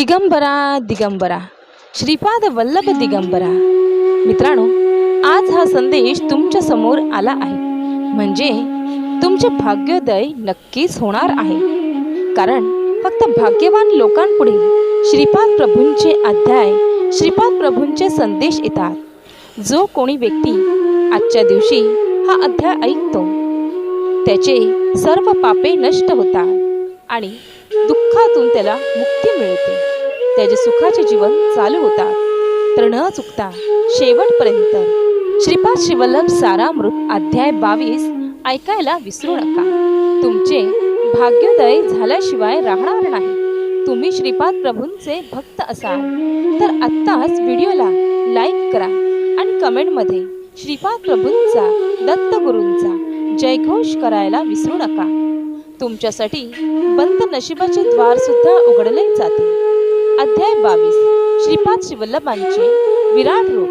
दिगंबरा दिगंबरा. श्रीपाद वल्लभ दिगंबरा. मित्रांनो आज हा संदेश तुमच्यासमोर आला आहे. म्हणजे तुमचे भाग्योदय नक्कीच होणार आहे. कारण फक्त भाग्यवान लोकांपुढे श्रीपाद प्रभूंचे अध्याय श्रीपाद प्रभूंचे संदेश येतात. जो कोणी व्यक्ती आजच्या दिवशी हा अध्याय ऐकतो त्याचे सर्व पापे नष्ट होतात आणि दुःखातून त्याला मुक्ती मिळते. त्याचे सुखाचे जीवन चालू होतात. तर न चुकता. शेवटपर्यंत. श्रीपाद शिवल्लभ सारामृत अध्याय बावीस. ऐकायला विसरू नका. तुमचे भाग्योदय झाल्याशिवाय राहणार नाही. तुम्ही श्रीपाद प्रभूंचे भक्त असाल. तर आत्ताच व्हिडिओला लाईक करा आणि कमेंटमध्ये श्रीपाद प्रभूंचा दत्तगुरूंचा जयघोष करायला विसरू नका. तुमच्यासाठी बंद नशिबाचे द्वार सुद्धा उघडले जाते. अध्याय बावीस. श्रीपाद शिवल्लभांचे विराट रूप.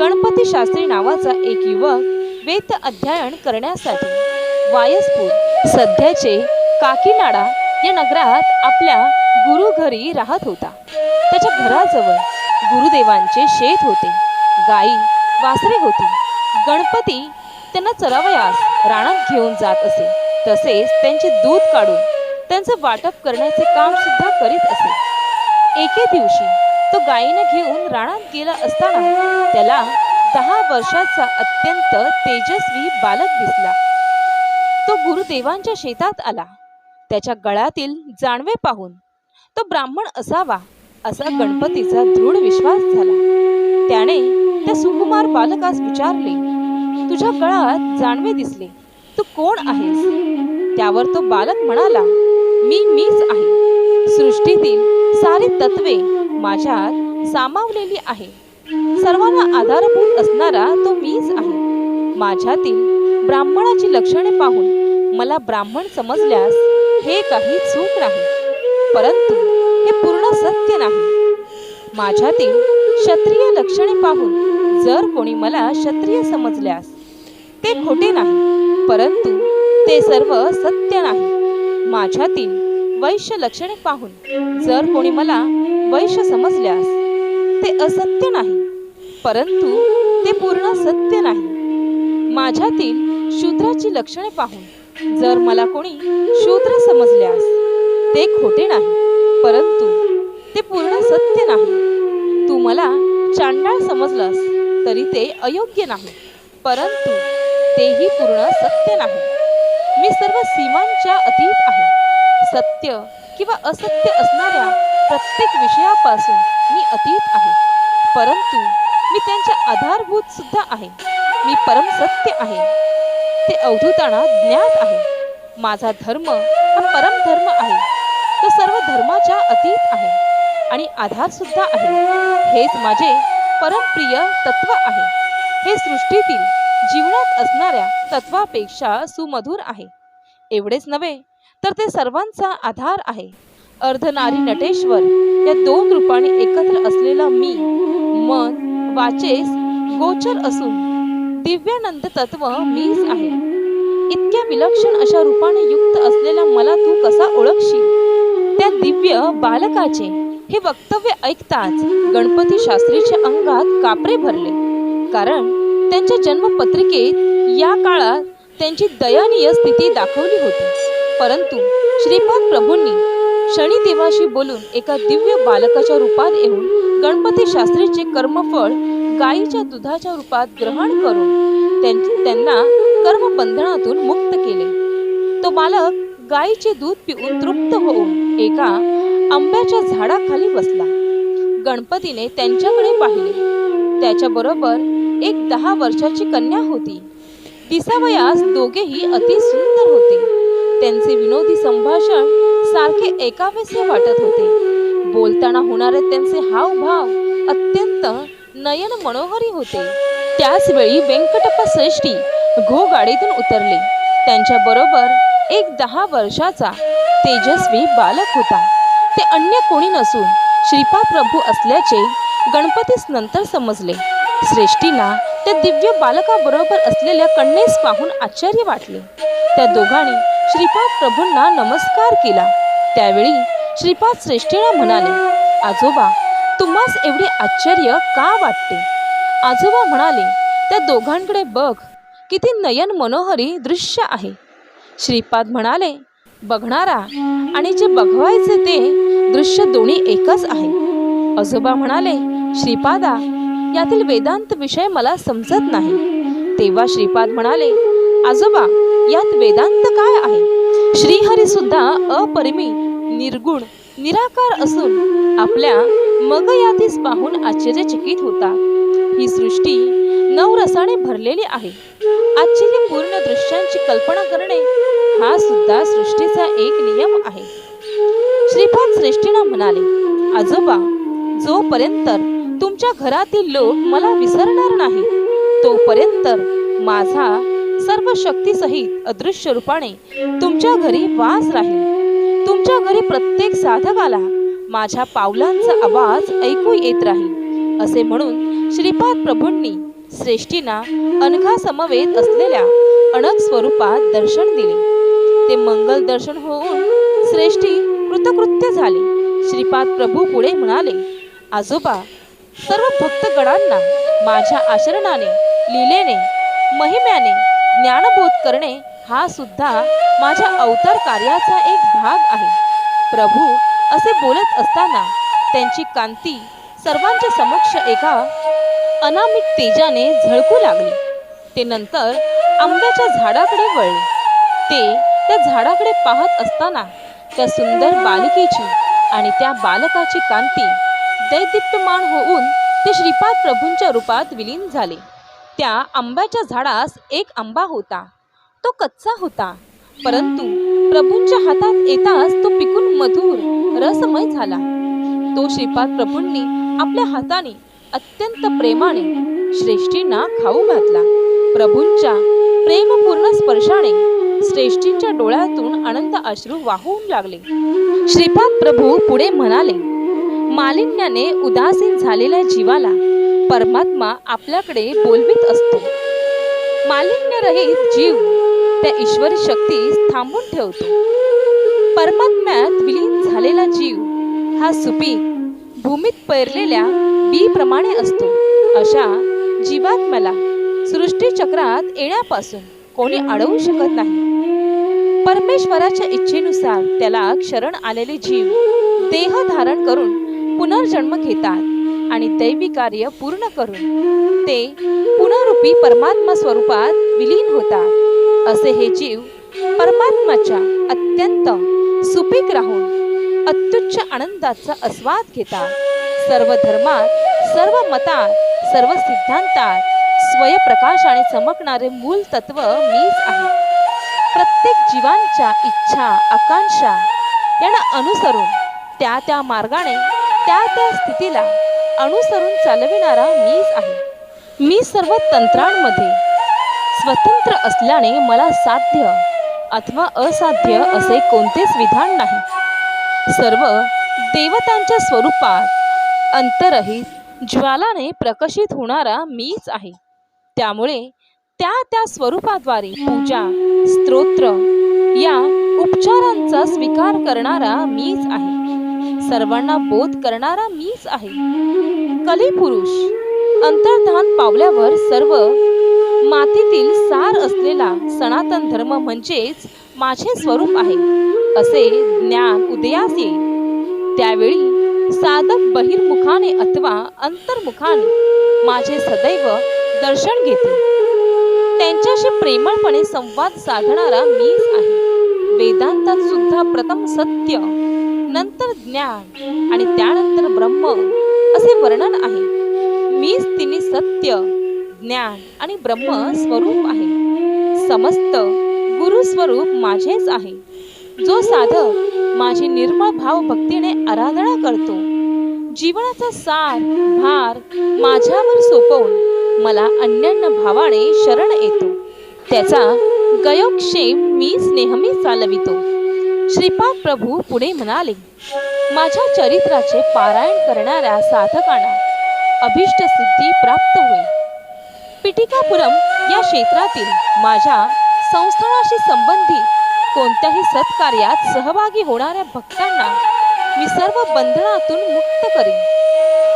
गणपती शास्त्री नावाचा एक युवक वेद अध्ययन करण्यासाठी वायसपूर सध्याचे काकीनाडा या नगरात आपल्या गुरु घरी राहत होता. त्याच्या घराजवळ गुरुदेवांचे शेत होते. गाई वासरे होती. गणपती त्यांना चरावयास रानात घेऊन जात असे. तसेच त्यांचे दूध काढून त्यांचं वाटप करण्याचे काम सुद्धा करीत असे. एके दिवशी तो गायीनं घेऊन राणात गेला असताना त्याला दहा वर्षाचा अत्यंत तेजस्वी बालक दिसला. तो गुरुदेवांच्या शेतात आला. त्याच्या गळ्यातील जाणवे पाहून तो ब्राह्मण असावा असा गणपतीचा दृढ विश्वास झाला. त्याने त्या सुकुमार बालकास विचारले तुझ्या गळ्यात जाणवे दिसले. तू कोण आहेस? त्यावर तो बालक म्हणाला मी मीच आहे. सृष्टीतील सारी तत्वे माझ्यात सामावलेली आहे. सर्वांना आधारभूत असणारा तो मीच आहे. माझ्यातील ब्राह्मणाची लक्षणे पाहून मला ब्राह्मण समजल्यास हे काही चूक नाही. परंतु हे पूर्ण सत्य नाही. माझ्यातील क्षत्रिय लक्षणे पाहून जर कोणी मला क्षत्रिय समजल्यास ते खोटे नाही. परंतु ते सर्व सत्य नाही. माझ्यातील वैश्य लक्षणे पाहून जर कोणी मला वैश्य समजल्यास ते असत्य नाही परंतु ते पूर्ण सत्य नाही. माझ्यातील शूद्राची लक्षणे पाहून जर मला कोणी शूद्र समजल्यास ते खोटे नाही परंतु ते पूर्ण सत्य नाही. तू मला चांडाळ समजलास तरी ते अयोग्य नाही परंतु तेही पूर्ण सत्य नाही. मी सर्व सीमांच्या अतीत आहे. सत्य किंवा असत्य असणाऱ्या प्रत्येक विषयापासून मी अतीत आहे. परंतु मी त्यांच्या आधारभूत सुद्धा आहे. मी परम सत्य आहे. ते अवधूताना ज्ञात आहे. माझा धर्म हा परम धर्म आहे. तो सर्व धर्माच्या अतीत आहे आणि आधार सुद्धा आहे. हेच माझे परमप्रिय तत्व आहे. हे सृष्टीतील जीवनात असणाऱ्या तत्वापेक्षा सुमधुर आहे. एवढेच नव्हे तर ते सर्वांचा आधार आहे. अर्धनारी नटेश्वर या दोन रूपाने एकत्र असलेला मी मन वाचेस गोचर असून दिव्यानंद तत्व मीच आहे. इतक्या विलक्षण अशा रूपाने युक्त असलेला मला तू कसा ओळखशील? त्या दिव्य बालकाचे हे वक्तव्य ऐकताच गणपती शास्त्रीच्या अंगात कापरे भरले. कारण त्यांच्या जन्मपत्रिकेत या काळात त्यांची दयनीय स्थिती दाखवली होती. परंतु श्रीपाद प्रभूंनी शनिदेवाशी बोलून एका दिव्य बालकाच्या रूपात येऊन गणपती शास्त्रीचे कर्मफळ गायीच्या दुधाच्या रूपात ग्रहण करून त्यां- त्यांना कर्मबंधनातून मुक्त केले. तो बालक गायीचे दूध पिऊन तृप्त होऊन एका आंब्याच्या झाडाखाली बसला. गणपतीने त्यांच्याकडे पाहिले. त्याच्याबरोबर एक दहा वर्षाची कन्या होती. दिसावयास दोघेही अति सुंदर होते. त्यांचे विनोदी संभाषण सारखे एकावेसे वाटत होते. बोलताना होणारे त्यांचे हावभाव अत्यंत नयन मनोहरी होते. त्याचवेळी व्यंकटप्पा श्रेष्ठी घोगाडीतून उतरले. त्यांच्या बरोबर एक दहा वर्षाचा तेजस्वी बालक होता. ते अन्य कोणी नसून श्रीपा प्रभू असल्याचे गणपतीस नंतर समजले. श्रेष्ठींना त्या दिव्य बालकाबरोबर असलेल्या कन्येस पाहून आश्चर्य वाटले. त्या दोघांनी श्रीपाद प्रभूंना नमस्कार केला. त्यावेळी श्रीपाद श्रेष्ठीला म्हणाले आजोबा तुम्हास एवढे आश्चर्य का वाटते? आजोबा म्हणाले त्या दोघांकडे बघ किती नयन मनोहरी दृश्य आहे. श्रीपाद म्हणाले बघणारा आणि जे बघवायचे ते दृश्य दोन्ही एकच आहे. आजोबा म्हणाले श्रीपादा यातील वेदांत विषय मला समजत नाही. तेव्हा श्रीपाद म्हणाले आजोबा यात वेदांत काय आहे? श्रीहरी सुद्धा अपरिमी निर्गुण निराकार असून आपल्या मग यातीस पाहून आश्चर्यचकित होता. ही सृष्टी नवरसाने भरलेली आहे. आश्चर्यपूर्ण दृश्यांची कल्पना करणे हा सुद्धा सृष्टीचा एक नियम आहे. श्रीपाद श्रेष्ठीना म्हणाले आजोबा जोपर्यंत तुमच्या घरातील लोक मला विसरणार नाही तोपर्यंत माझा सर्व शक्तीसहित अदृश्य रूपाने तुमच्या घरी वास राहील. तुमच्या घरी प्रत्येक साधकाला माझ्या पावलांचा आवाज ऐकू येत राहील. असे म्हणून श्रीपाद प्रभूंनी श्रेष्ठींना अनघा समवेत असलेल्या अणक स्वरूपात दर्शन दिले. ते मंगल दर्शन होऊन श्रेष्ठी कृतकृत्य झाले. श्रीपाद प्रभू पुढे म्हणाले आजोबा सर्व भक्तगणांना माझ्या आचरणाने लिलेने महिम्याने ज्ञानबोध करणे हा सुद्धा माझ्या अवतार कार्याचा एक भाग आहे. प्रभू असे बोलत असताना त्यांची कांती सर्वांच्या समक्ष एका अनामिक तेजाने झळकू लागली. ते नंतर आंब्याच्या झाडाकडे वळले. ते त्या झाडाकडे पाहत असताना त्या सुंदर बालिकेची आणि त्या बालकाची कांती दैदिप्यमान होऊन ते श्रीपाद प्रभूंच्या रूपात विलीन झाले. त्या आंब्याच्या झाडास एक आंबा होता. तो कच्चा होता परंतु प्रभूंच्या हातात येताच तो पिकून मधुर रसमय झाला. तो श्रीपाद प्रभूंनी आपल्या हाताने अत्यंत प्रेमाने श्रेष्ठींना खाऊ घातला. प्रभूंच्या प्रेमपूर्ण स्पर्शाने श्रेष्ठींच्या डोळ्यातून आनंद अश्रू वाहून लागले. श्रीपाद प्रभू पुढे म्हणाले मालिन्याने उदासीन झालेल्या जीवाला परमात्मा आपल्याकडे बोलवीत असतो. मालिन्यरहित जीव त्या ईश्वरी शक्तीस थांबून ठेवतो. परमात्म्यात विलीन झालेला जीव हा सुपीक भूमीत पेरलेल्या बीप्रमाणे असतो. अशा जीवात्म्याला सृष्टीचक्रात येण्यापासून कोणी अडवू शकत नाही. परमेश्वराच्या इच्छेनुसार त्याला क्षरण आलेले जीव देह धारण करून पुनर्जन्म घेतात आणि दैवी कार्य पूर्ण करून ते पुनरुपी परमात्मा स्वरूपात विलीन होतात. असे हे जीव परमात्माच्या अत्यंत सुपीक राहून अत्युच्च आनंदाचा आस्वाद घेतात. सर्व धर्मात सर्व मतात सर्व सिद्धांतात स्वयप्रकाशाने चमकणारे मूल तत्व मीच आहे. प्रत्येक जीवांच्या इच्छा आकांक्षा यांना अनुसरून त्या त्या मार्गाने त्या त्या स्थितीला अनुसरून चालविणारा मीच आहे. मी सर्व तंत्रांमध्ये स्वतंत्र असल्याने मला साध्य अथवा असाध्य असे कोणतेच विधान नाही. सर्व देवतांच्या स्वरूपात अंतरहित ज्वालाने प्रकाशित होणारा मीच आहे. त्यामुळे त्या त्या स्वरूपाद्वारे पूजा स्तोत्र या उपचारांचा स्वीकार करणारा मीच आहे. सर्वांना बोध करणारा मीच आहे. कलिपुरुष अंतर्धान पावल्यावर सर्व मातीतील सार असलेला सनातन धर्म म्हणजेच माझे स्वरूप आहे असे ज्ञान उदयास येईल. त्यावेळी साधक बहिर्मुखाने अथवा अंतर्मुखाने माझे सदैव दर्शन घेते. त्यांच्याशी प्रेमळपणे संवाद साधणारा मीच आहे. वेदांतात सुद्धा प्रथम सत्य नंतर ज्ञान आणि त्यानंतर ब्रह्म असे वर्णन आहे. मीच तिने सत्य ज्ञान आणि ब्रह्म स्वरूप आहे. समस्त गुरु स्वरूप माझेच आहे. जो साधक माझी निर्मळ भाव भक्तीने आराधना करतो जीवनाचा सार भार माझ्यावर सोपवून मला अन्यान्य भावाने शरण येतो. त्याचा गयोक्षेम मीच नेहमी चालवितो. श्रीपाद प्रभू पुढे म्हणाले माझ्या चरित्राचे पारायण करणाऱ्या साधकांना अभिष्ट सिद्धी प्राप्त होईल. पिटिकापुरम या क्षेत्रातील माझ्या संस्थानाशी संबंधित कोणत्याही सत्कार्यात सहभागी होणाऱ्या भक्तांना मी सर्व बंधनातून मुक्त करीन.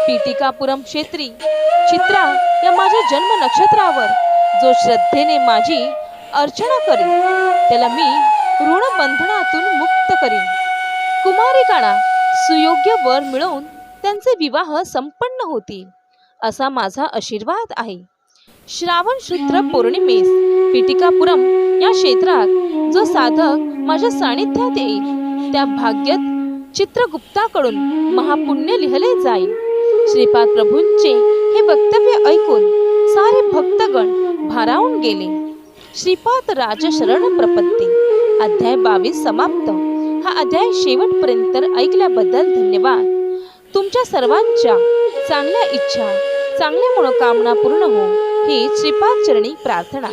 पीटिकापुरम क्षेत्री चित्रा या माझ्या जन्म नक्षत्रावर जो श्रद्धेने माझी अर्चना करीन त्याला मी ऋण बंधनातून मुक्त करीन. कुमारिकाणा सुयोग्य वर मिळवून त्यांचे विवाह संपन्न होतील असा माझा आशीर्वाद आहे. श्रावण शुद्र पौर्णिमेस पिटिकापुरम या क्षेत्रात जो साधक माझ्या सानिध्यात येईल त्या भाग्यात चित्रगुप्ताकडून महापुण्य लिहिले जाईल. श्रीपाद प्रभूंचे हे वक्तव्य ऐकून सारे भक्तगण भारावून गेले. श्रीपाद राजशरण प्रपत्ती. अध्याय बावीस समाप्त. हा अध्याय शेवटपर्यंत ऐकल्याबद्दल धन्यवाद. तुमच्या सर्वांच्या चांगल्या इच्छा चांगल्या मनोकामना पूर्ण हो ही श्रीपाद चरणी प्रार्थना.